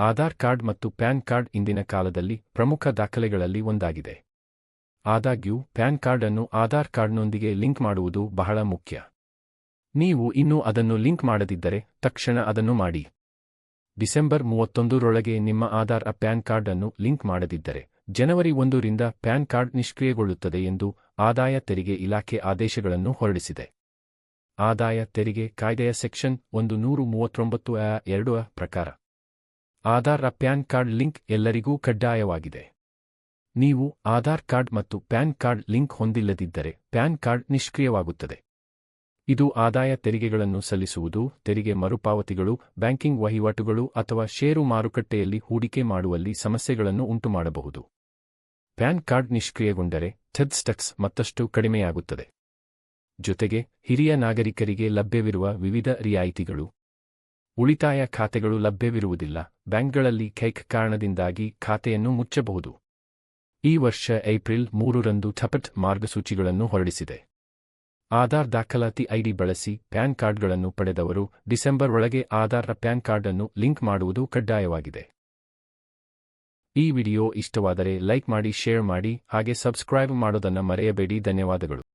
Aadhaar card ಮತ್ತು PAN card ಇಂದಿನ ಕಾಲದಲ್ಲಿ ಪ್ರಮುಖ ದಾಖಲೆಗಳಲ್ಲಿ ಒಂದಾಗಿದೆ. ಆದಾಗ್ಯೂ, ಪ್ಯಾನ್ ಕಾರ್ಡ್ ಅನ್ನು ಆಧಾರ್ ಕಾರ್ಡ್ನೊಂದಿಗೆ ಲಿಂಕ್ ಮಾಡುವುದು ಬಹಳ ಮುಖ್ಯ. ನೀವು ಇನ್ನೂ ಅದನ್ನು ಲಿಂಕ್ ಮಾಡದಿದ್ದರೆ ತಕ್ಷಣ ಅದನ್ನು ಮಾಡಿ. ಡಿಸೆಂಬರ್ ಮೂವತ್ತೊಂದರೊಳಗೆ ನಿಮ್ಮ ಆಧಾರ್ ಅ ಪ್ಯಾನ್ ಕಾರ್ಡ್ ಅನ್ನು ಲಿಂಕ್ ಮಾಡದಿದ್ದರೆ ಜನವರಿ ಒಂದರಿಂದ ಪ್ಯಾನ್ ಕಾರ್ಡ್ ನಿಷ್ಕ್ರಿಯಗೊಳ್ಳುತ್ತದೆ ಎಂದು ಆದಾಯ ತೆರಿಗೆ ಇಲಾಖೆ ಆದೇಶಗಳನ್ನು ಹೊರಡಿಸಿದೆ. ಆದಾಯ ತೆರಿಗೆ ಕಾಯ್ದೆಯ ಸೆಕ್ಷನ್ ಒಂದು ನೂರು ಮೂವತ್ತೊಂಬತ್ತು ಎರಡು ಪ್ರಕಾರ. ಆಧಾರ್ ಪ್ಯಾನ್ ಕಾರ್ಡ್ ಲಿಂಕ್ ಎಲ್ಲರಿಗೂ ಕಡ್ಡಾಯವಾಗಿದೆ. ನೀವು ಆಧಾರ್ ಕಾರ್ಡ್ ಮತ್ತು ಪ್ಯಾನ್ ಕಾರ್ಡ್ ಲಿಂಕ್ ಹೊಂದಿಲ್ಲದಿದ್ದರೆ ಪ್ಯಾನ್ ಕಾರ್ಡ್ ನಿಷ್ಕ್ರಿಯವಾಗುತ್ತದೆ. ಇದು ಆದಾಯ ತೆರಿಗೆಗಳನ್ನು ಸಲ್ಲಿಸುವುದು, ತೆರಿಗೆ ಮರುಪಾವತಿಗಳು, ಬ್ಯಾಂಕಿಂಗ್ ವಹಿವಾಟುಗಳು ಅಥವಾ ಷೇರು ಮಾರುಕಟ್ಟೆಯಲ್ಲಿ ಹೂಡಿಕೆ ಮಾಡುವಲ್ಲಿ ಸಮಸ್ಯೆಗಳನ್ನು ಉಂಟುಮಾಡಬಹುದು. ಪ್ಯಾನ್ ಕಾರ್ಡ್ ನಿಷ್ಕ್ರಿಯಗೊಂಡರೆ ಥೆಡ್ ಸ್ಟಕ್ಸ್ ಮತ್ತಷ್ಟು ಕಡಿಮೆಯಾಗುತ್ತದೆ. ಜೊತೆಗೆ ಹಿರಿಯ ನಾಗರಿಕರಿಗೆ ಲಭ್ಯವಿರುವ ವಿವಿಧ ರಿಯಾಯಿತಿಗಳು ಉಳಿತಾಯ ಖಾತೆಗಳು ಲಭ್ಯವಿರುವುದಿಲ್ಲ. ಬ್ಯಾಂಕ್ಗಳಲ್ಲಿ ಕೈಕ್ ಕಾರಣದಿಂದಾಗಿ ಖಾತೆಯನ್ನು ಮುಚ್ಚಬಹುದು. ಈ ವರ್ಷ ಏಪ್ರಿಲ್ ಮೂರರಂದು ಥಪಟ್ ಮಾರ್ಗಸೂಚಿಗಳನ್ನು ಹೊರಡಿಸಿದೆ. ಆಧಾರ್ ದಾಖಲಾತಿ ಐಡಿ ಬಳಸಿ ಪ್ಯಾನ್ ಕಾರ್ಡ್ಗಳನ್ನು ಪಡೆದವರು ಡಿಸೆಂಬರ್ ಒಳಗೆ ಆಧಾರ್ ಪ್ಯಾನ್ ಕಾರ್ಡ್ ಅನ್ನು ಲಿಂಕ್ ಮಾಡುವುದು ಕಡ್ಡಾಯವಾಗಿದೆ. ಈ ವಿಡಿಯೋ ಇಷ್ಟವಾದರೆ ಲೈಕ್ ಮಾಡಿ, ಶೇರ್ ಮಾಡಿ ಹಾಗೆ ಸಬ್ಸ್ಕ್ರೈಬ್ ಮಾಡೋದನ್ನು ಮರೆಯಬೇಡಿ. ಧನ್ಯವಾದಗಳು.